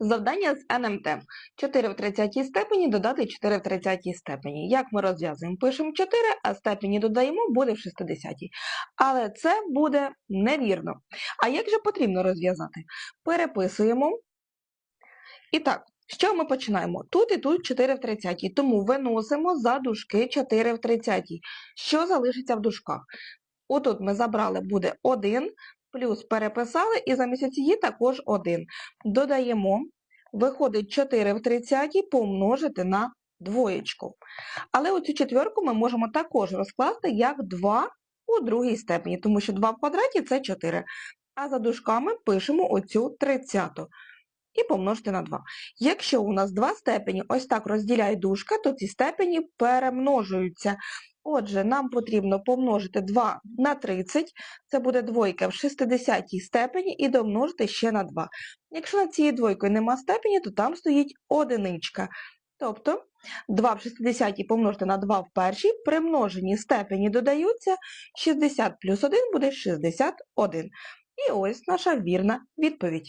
Завдання з НМТ. 4 в 30 степені додати 4 в 30 степені. Як ми розв'язуємо? Пишемо 4, а степені додаємо, буде в 60. Але це буде невірно. А як же потрібно розв'язати? Переписуємо. І так, чого ми починаємо? Тут і тут 4 в 30, тому виносимо за дужки 4 в 30. Що залишиться в дужках? Отут ми забрали буде 1, плюс переписали, і замість цієї також 1. Додаємо, виходить 4 в 30 помножити на двоєчку. Але оцю четвірку ми можемо також розкласти як 2 у другій степені, тому що 2 в квадраті це 4. А за дужками пишемо оцю 30 і помножити на 2. Якщо у нас два степені ось так розділяють дужка, то ці степені перемножуються. Отже, нам потрібно помножити 2 на 30, це буде двойка в 60 степені, і домножити ще на 2. Якщо над цією двойкою нема степені, то там стоїть одиничка. Тобто 2 в 60 помножити на 2 в першій, при множенні степені додаються, 60 плюс 1 буде 61. І ось наша вірна відповідь.